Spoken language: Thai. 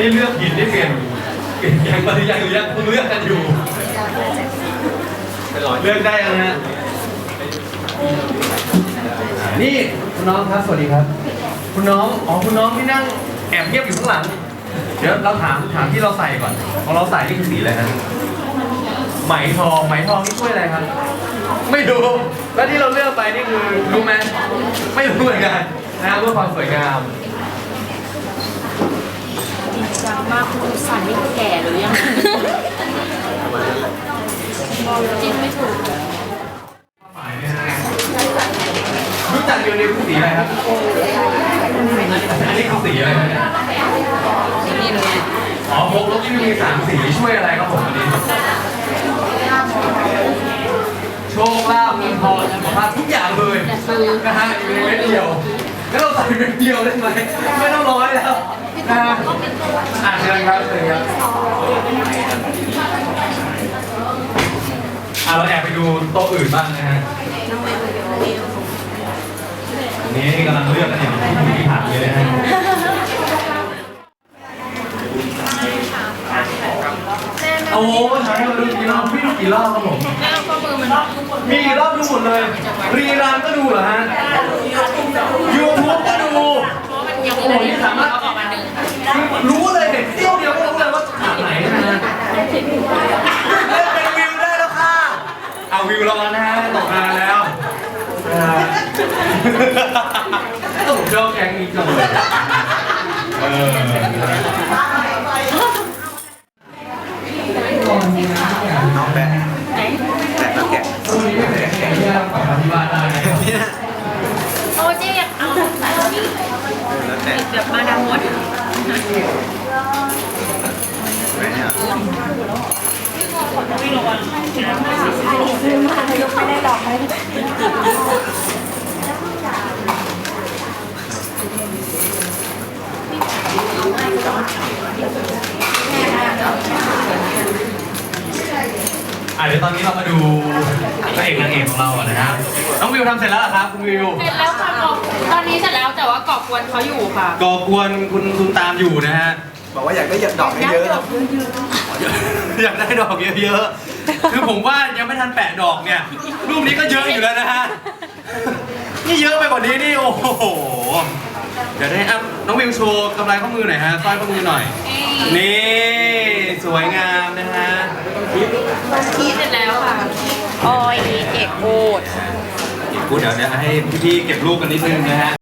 นี่เลือกผิดนี่เปลี่ยนเปลี่ยนยังปฏิยังหรือยังเพิ่งเลือกกันอยู่เลือกได้ยังฮะนี่คุณน้องครับสวัสดีครับ คุณน้องอ๋อคุณน้องที่นั่งแอบเงียบอยู่ข้างหลัง เดี๋ยวเราถามถามที่เราใส่ก่อนของเราใส่นี่คือสีอะไรครับไหมทองไหมทองนี่ช่วยอะไรครับ ไม่รู้แล้วที่เราเลือกไปนี่คือรู้ไหมไม่รู้เหมือนกันนะเพื่อความสวยงาม มากคุณสันนี่แก่หรือยังจิ้มไม่ถูกรู้จักเดียวนี้คือสีอะไรครับ อันนี้คือสีอะไรครับเนี่ยนี่เลยอ๋อพกลบที่มีสามสีช่วยอะไรครับผมอันนี้ โชคลาภเงินทองสุขภาพทุกอย่างเลยนะฮะอยู่ในเม็ดเดียว แล้วเราใส่เม็ดเดียวได้ไหมไม่ต้องร้อยแล้วนะฮะอ่านเชิญครับเชิญครับอะเราแอบไปดูโต๊ะอื่นบ้างนะฮะอันนี้กำลังเลือกกันอยู่ โอ้โหใช้มาดูกี่รอบพี่ดูกี่รอบครับผมแล้วข้อมือมันมีกี่รอบดูหมดเลย รีรันก็ดูเหรอฮะ YouTube ก็ดูเพราะมันยังไม่ได้สามารถเอาออกมาหนึ่งรู้เลยเด็กเที่ยวเดียวก็รู้เลยว่าฉากไหนนะฮะเล่นเป็นวิวได้แล้วค่ะ เอาวิวรอนะฮะตกงานแล้วนะฮะต้องผมชอบแก๊งนี้จังเลยเออ น้องแบะแบะแล้วแกะ ตรงนี้ไม่แข็งแข็งที่เรากลับมาที่บ้านได้นะ เนี่ย โอ้ เจ๊อยากเอาแบบนี้แล้วแกะแบบมาดามมดไหนเนี่ อะเดี๋ยวตอนนี้เรามาดูพระเอกนางเอกของเราอะนะฮะน้องวิวทำเสร็จแล้วเหรอครับคุณวิวเสร็จแล้วค่ะกอบตอนนี้เสร็จแล้วแต่ว่ากอบกวนเขาอยู่ค่ะก่อกวนคุณคุณตามอยู่นะฮะ บอกว่าอยากได้หยดดอกเยอะอยากได้ดอกเยอะๆ คือผมว่ายังไม่ทันแปะดอกเนี่ย รูปนี้ก็เยอะอยู่แล้วนะฮะ นี่เยอะไปกว่านี้นี่โอ้โห เดี๋ยวได้อัพน้องวิวโชว์กำไรข้อมือหน่อยฮะสร้อยข้อมือหน่อย นี่ สวยงามนะฮะ เสร็จแล้วค่ะออยเอกโอดพูดเดี๋ยวเดี๋ยวให้พี่ๆเก็บรูปกันนิดนึงนะฮะ